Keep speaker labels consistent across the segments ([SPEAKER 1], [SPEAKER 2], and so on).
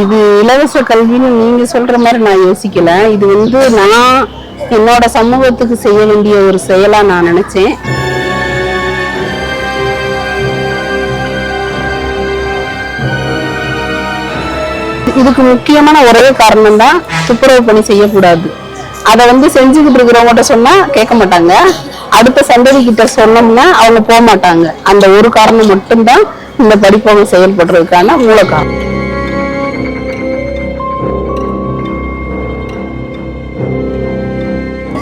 [SPEAKER 1] இது இலவச கல்வின்னு நீங்க சொல்ற மாதிரி நான் யோசிக்கல. இது வந்து நான் என்னோட சமூகத்துக்கு செய்ய வேண்டிய ஒரு செயலா நான் நினைச்சேன். இதுக்கு முக்கியமான ஒரே காரணம் தான் துப்புரவு பணி செய்யக்கூடாது. அதை வந்து செஞ்சுக்கிட்டு இருக்கிறவங்ககிட்ட சொன்னா கேட்க மாட்டாங்க. அடுத்த சந்ததி கிட்ட சொன்னோம்னா அவங்க போக மாட்டாங்க. அந்த ஒரு காரணம் மட்டும்தான் இந்த படிப்பவங்க செயல்படுறதுக்கான மூல காரணம்.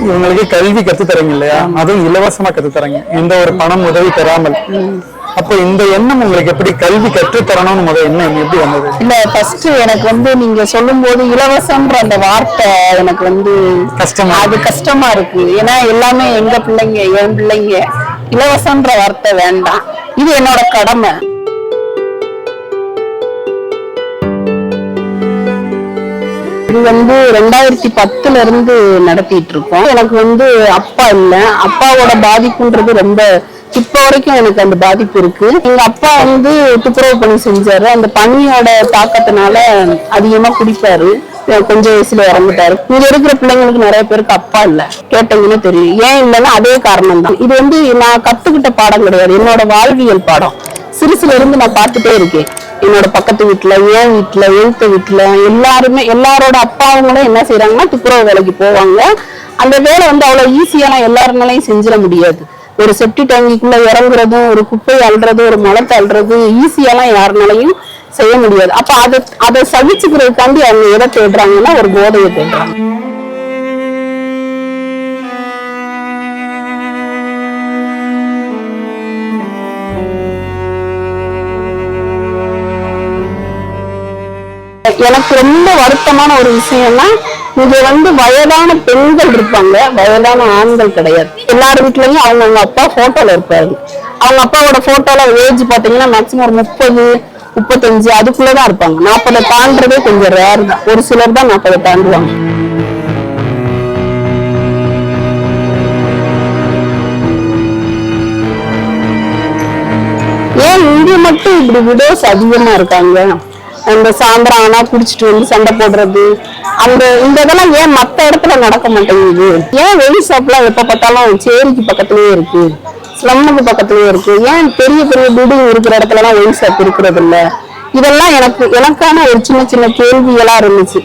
[SPEAKER 2] இவங்களுக்கு கல்வி கத்து தரீங்க இல்லையா அதுவும் இலவசமா கத்து தரீங்க எந்த ஒரு பணம் உதவி பெறாமல். அப்போ இந்த எண்ணம் உங்களுக்கு எப்படி கல்வி கற்று தரணும்னு முதல் எண்ணம் எப்படி வந்தது?
[SPEAKER 1] இல்ல ஃபர்ஸ்ட் எனக்கு வந்து நீங்க சொல்லும்போது இலவசம்ன்ற அந்த வார்த்தை எனக்கு வந்து
[SPEAKER 2] கஷ்டமா
[SPEAKER 1] அது கஷ்டமா இருக்கு. ஏன்னா எல்லாமே எங்க பிள்ளைங்க என் பிள்ளைங்க இலவசம்ன்ற வார்த்தை வேண்டாம். இது என்னோட கடமை. இது வந்து ரெண்டாயிரத்தி பத்துல இருந்து நடத்திட்டு இருக்கோம் எனக்கு வந்து அப்பா இல்ல. அப்பாவோட பாதிப்புன்றது ரொம்ப இப்ப வரைக்கும் எனக்கு அந்த பாதிப்பு இருக்கு. எங்க அப்பா வந்து துப்புரவு பணி செஞ்சாரு. அந்த பணியோட தாக்கத்தினால அதிகமா குடிப்பாரு. கொஞ்சம் வயசுல இறந்துட்டாரு. இங்க இருக்கிற பிள்ளைங்களுக்கு நிறைய பேருக்கு அப்பா இல்ல. கேட்டீங்கன்னு தெரியும். ஏன் இல்லைன்னா அதே காரணம் தான் இது வந்து நான் கத்துக்கிட்ட பாடம் கிடையாது. என்னோட வாழ்வியல் பாடம். சிறுசுல இருந்து நான் பார்த்துட்டே இருக்கேன். என்னோட பக்கத்து வீட்டுல என் வீட்டுல எழுத்த வீட்டுல எல்லாருமே எல்லாரோட அப்பாவங்களும் என்ன செய்யறாங்கன்னா துப்புரவு வேலைக்கு போவாங்க. அந்த வேலை வந்து அவ்வளவு ஈஸியான எல்லாருனாலையும் செஞ்சிட முடியாது. ஒரு செப்டி டேங்கிக்குள்ள இறங்குறதும் ஒரு குப்பை அல்றதும் ஒரு மலத்தை அல்றது ஈஸியாலாம் யாருனாலையும் செய்ய முடியாது. அப்ப அதை அதை சகிச்சுக்கிறதுக்காண்டி அவங்க எதை தேடுறாங்கன்னா ஒரு போதையை தேடுறாங்க. எனக்கு ரொம்ப வருத்தமான ஒரு விஷயம்னா இங்க வந்து வயதான பெண்கள் இருப்பாங்க. வயதான ஆண்கள் கிடையாது. எல்லார் வீட்லயும் அவங்க அவங்க அப்பா போட்டோல இருப்பாரு. அவங்க அப்பாவோட போட்டோல ஏஜ் பாத்தீங்கன்னா மேக்சிமம் ஒரு முப்பது முப்பத்தஞ்சு அதுக்குள்ளதான் இருப்பாங்க. நாற்பதை தாண்டதே கொஞ்சம் ரேர் தான். ஒரு சிலர் தான் நாற்பதை தாண்டுவாங்க. ஏன் இங்க மட்டும் இப்படி விடோஸ் அதிகமா இருக்காங்க? அந்த சாயந்தரம் ஆனா குடிச்சிட்டு வந்து சண்டை போடுறது. அந்த இந்த இதெல்லாம் ஏன் மத்த இடத்துல நடக்க மாட்டேங்குது? ஏன் வெளி ஷாப்லாம் எப்ப பார்த்தாலும் சேரிக்கு பக்கத்துலயே இருக்கு ஸ்லம்முக்கு பக்கத்துலயே இருக்கு? ஏன் பெரிய பெரிய பில்டிங் இருக்கிற இடத்துல எல்லாம் வெளி ஷாப் இருக்கிறது இல்ல இதெல்லாம் எனக்கு எனக்கான ஒரு சின்ன சின்ன கேள்விகளா இருந்துச்சு.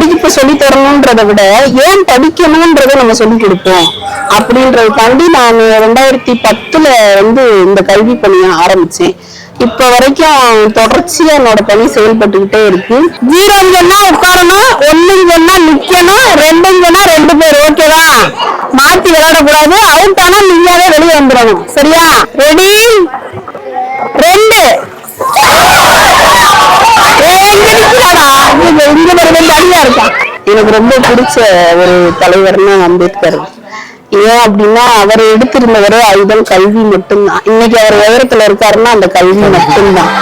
[SPEAKER 1] படிப்பு சொல்லி தரணும்ன்றத விட ஏன் படிக்கணும்ன்றத நம்ம சொல்லி கொடுப்போம். அப்படின்றதுக்காண்டி நான் ரெண்டாயிரத்தி பத்துல வந்து இந்த கல்வி பணியை ஆரம்பிச்சேன். இப்ப வரைக்கும் தொடர்ச்சியா என்னோட பணி செயல்பட்டுக்கிட்டே இருக்கு. ஜீரோங்கன்னா உட்காரணும் ஒண்ணுங்கன்னா நிக்கணும் ரெண்டுங்கன்னா ரெண்டு பேர் ஓகேவா மாத்தி விளையாடக்கூடாது. அவுட் ஆனா நீயாவே வெளியே வந்துடணும். சரியா? ரெடி ரெண்டு. எனக்கு ரொம்ப பிடிச்ச ஒரு தலைவர்னா அம்பேத்கர். ஏன் அப்படின்னா அவர் எடுத்திருந்தவரே ஆயுதம் கல்வி மட்டும்தான். இன்னைக்கு அவர் உயரத்துல இருக்காருன்னா அந்த கல்வி மட்டும்தான்.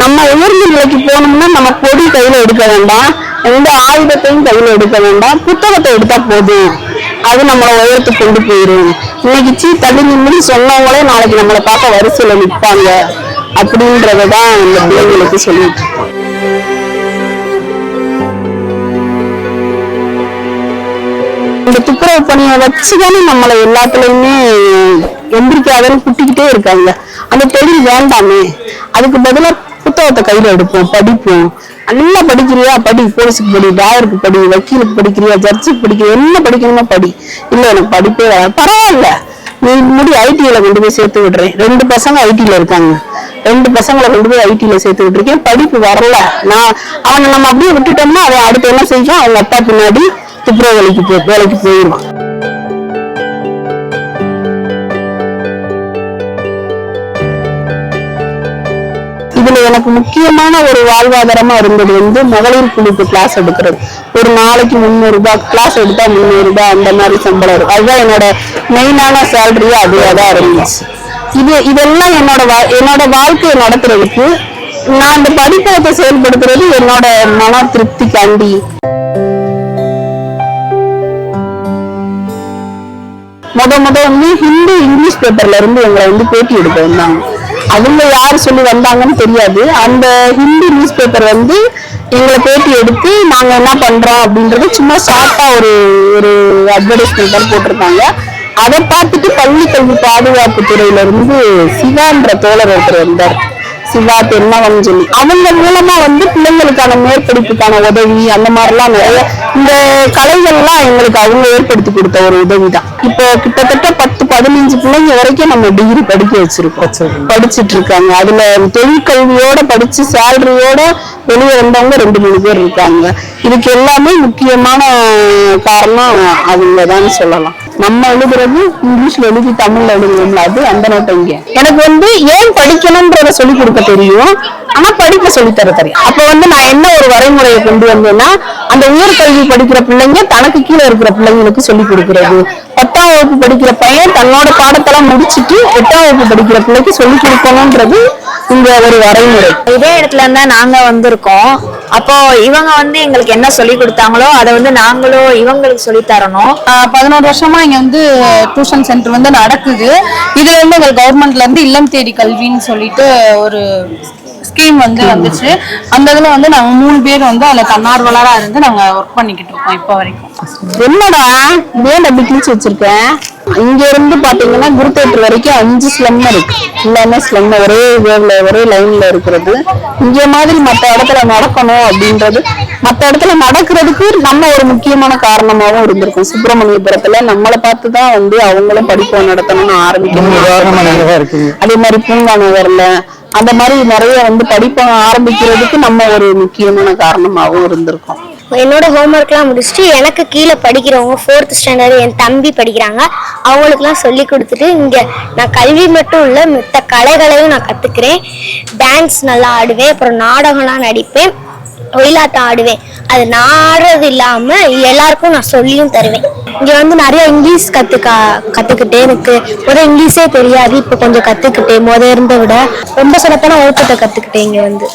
[SPEAKER 1] நம்ம உயர்ந்த நிலைக்கு போனோம்னா நம்ம கொடி கையில எடுக்க வேண்டாம். எந்த ஆயுதத்தையும் கையில எடுக்க வேண்டாம். புத்தகத்தை எடுத்தா போதும். அது நம்மளை உயரத்துக்கு கொண்டு போயிரும். இன்னைக்கு சீ தள்ளி நின்று சொன்னவங்களே நாளைக்கு நம்மளை பார்க்க வரிசையில நிற்பாங்க அப்படின்றதான் இந்த பிள்ளைங்களுக்கு சொல்லிட்டு இருக்கோம். இந்த துப்புரவு பணியை வச்சுதானே நம்மளை எல்லாத்துலயுமே எந்திரிக்காதன்னு குட்டிக்கிட்டே இருக்காங்க. அந்த தொழில் வேண்டாமே. அதுக்கு பதிலா புத்தகத்தை கையில எடுப்போம் படிப்போம். நல்லா படிக்கிறியா? படி. போலீஸுக்கு படி டாயருக்கு படி வக்கீலுக்கு படிக்கிறியா? ஜட்ஜுக்கு படிக்கிறியா? என்ன படிக்கணுமோ படி. இல்ல எனக்கு படிப்பே பரவாயில்ல. நீ முடி ஐடிஐல கொண்டு போய் சேர்த்து விடுறேன். ரெண்டு பசங்க ஐடில இருக்காங்க. ரெண்டு பசங்களை கொண்டு போய் ஐடில சேர்த்துக்கிட்டு இருக்கேன். படிப்பு வரல. நான் அவனை நம்ம அப்படியே விட்டுட்டோம்னா அவன் அடுத்து என்ன செய்வான்? அவங்க அப்பா பின்னாடி துப்புரவு வேலைக்கு போய் வேலைக்கு போயிடுவான். இதுல எனக்கு முக்கியமான ஒரு வாழ்வாதாரமா இருந்தது வந்து மகளிர் குழுக்கு கிளாஸ் எடுக்கிறது. ஒரு நாளைக்கு முந்நூறு ரூபாய் கிளாஸ் எடுத்தா முந்நூறு ரூபாய் அந்த மாதிரி சம்பளம் இருக்கும். அதுதான் என்னோட மெயினான சேலரியா அதுவா தான் இருந்துச்சு. இது இதெல்லாம் என்னோட வா- என்னோட வாழ்க்கையை நடத்துறதுக்கு நான் அந்த படிப்பகத்தை செயல்படுத்துறது என்னோட மன திருப்திக்காண்டி. முத முத வந்து ஹிந்தி இங்கிலீஷ் பேப்பர்ல இருந்து எங்களை வந்து பேட்டி எடுக்க வந்தாங்க. அவங்க யார் சொல்லி வந்தாங்கன்னு தெரியாது. அந்த ஹிந்தி நியூஸ் பேப்பர் வந்து எங்களை பேட்டி எடுத்து நாங்க என்ன பண்றோம் அப்படின்றது சும்மா ஷார்ட்டா ஒரு ஒரு அட்வர்டைஸ்மெண்ட் போட்டிருக்காங்க. அதை பார்த்துட்டு பள்ளி கல்வி பாதுகாப்பு துறையில இருந்து சிவான்ற தோழர் ஒருத்தர் வந்தார். சிவா தென்னவன் சொல்லி அவங்க மூலமா வந்து பிள்ளைங்களுக்கான மேற்படிப்புக்கான உதவி அந்த மாதிரிலாம் நிறைய இந்த கலைகள்லாம் எங்களுக்கு அவங்க ஏற்படுத்தி கொடுத்த ஒரு உதவி தான் இப்போ கிட்டத்தட்ட பத்து பதினஞ்சு பிள்ளைங்க வரைக்கும் நம்ம டிகிரி படிக்க வச்சிருக்கோம். படிச்சிட்டு இருக்காங்க. அதுல தொழிற்கல்வியோட படிச்சு சேலரியோட வெளியே வந்தவங்க ரெண்டு மூணு பேர் இருக்காங்க. இதுக்கு எல்லாமே முக்கியமான காரணம் அவங்க தான் சொல்லலாம். நம்ம எழுதுறது இங்கிலீஷ்ல எழுதி தமிழ்ல எழுதுறோம்ல அது அந்த நோட்டை இங்க. எனக்கு வந்து ஏன் படிக்கணும்ன்றத சொல்லி கொடுக்க தெரியும் ஆனா படிக்க சொல்லி தர தெரியும். அப்ப வந்து நான் என்ன ஒரு வரைமுறையை கொண்டு வந்தேன்னா அந்த உயர்கல்வி படிக்கிற பிள்ளைங்க தனக்கு கீழே இருக்கிற பிள்ளைங்களுக்கு சொல்லி கொடுக்கறது. பத்தாம் வகுப்பு படிக்கிற பையன் தன்னோட பாடத்தெல்லாம் முடிச்சுட்டு எட்டாம் வகுப்பு படிக்கிற பிள்ளைக்கு சொல்லி கொடுக்கணும்ன்றது இங்க ஒரு வரைமுறை.
[SPEAKER 3] இதே இடத்துல இருந்தா நாங்க வந்திருக்கோம். அப்போ இவங்க வந்து எங்களுக்கு என்ன சொல்லி கொடுத்தாங்களோ அதை வந்து நாங்களும் இவங்களுக்கு சொல்லி தரணும்.
[SPEAKER 4] பதினோரு வருஷமா இங்க வந்து டியூஷன் சென்டர் வந்து நடக்குது. இதுல இருந்து எங்களுக்கு கவர்மெண்ட்ல இருந்து இல்லம் தேடி கல்வின்னு சொல்லிட்டு ஒரு ஸ்கீம் வந்து வந்துச்சு. அந்த இதுல வந்து நாங்க மூணு பேர் வந்து அதுல தன்னார்வலரா இருந்து நாங்க ஒர்க் பண்ணிக்கிட்டு இருக்கோம் இப்போ வரைக்கும்.
[SPEAKER 1] என்னடா ஏன் அப்படி கிழிச்சு வச்சிருக்கேன் இங்க இருந்து பாத்தீங்கன்னா குரு தேட்டர் வரைக்கும் அஞ்சு ஸ்லம் இருக்கு. எல்லாமே ஸ்லம் ஒரே வேவ்ல ஒரே லைன்ல இருக்கிறது. இங்க மாதிரி மத்த இடத்துல நடக்கணும் அப்படின்றது மத்த இடத்துல நடக்கிறதுக்கு நம்ம ஒரு முக்கியமான காரணமாவும் இருந்திருக்கும். சுப்பிரமணியபுரத்துல நம்மளை பார்த்து தான் வந்து அவங்களும் படிப்பு நடத்தணும்னு ஆரம்பிக்கணும் அதே மாதிரி பூங்கா நகர்ல அந்த மாதிரி நிறைய வந்து படிப்பை ஆரம்பிக்கிறதுக்கு நம்ம ஒரு முக்கியமான காரணமாகவும் இருந்திருக்கோம்.
[SPEAKER 5] என்னோட ஹோம்ஒர்க்லாம் முடிச்சுட்டு எனக்கு கீழே படிக்கிறவங்க ஃபோர்த் ஸ்டாண்டர்ட் என் தம்பி படிக்கிறாங்க. அவங்களுக்குலாம் சொல்லி கொடுத்துட்டு இங்கே நான் கல்வி மட்டும் இல்லை மற்ற கலைகளையும் நான் கற்றுக்கிறேன் டான்ஸ் நல்லா ஆடுவேன் அப்புறம் நாடகம்லாம் நடிப்பேன் ஒயிலாட்டம் ஆடுவேன். அது நான் ஆடுறது இல்லாமல் எல்லாருக்கும் நான் சொல்லியும் தருவேன். இங்கே வந்து நிறைய இங்கிலீஷ் கற்றுக்க கற்றுக்கிட்டேன் எனக்கு முதல் இங்கிலீஷே தெரியாது இப்போ கொஞ்சம் கற்றுக்கிட்டேன் முத இருந்த விட. ரொம்ப சிறப்பான ஓட்டத்தை கற்றுக்கிட்டேன் இங்கே வந்து.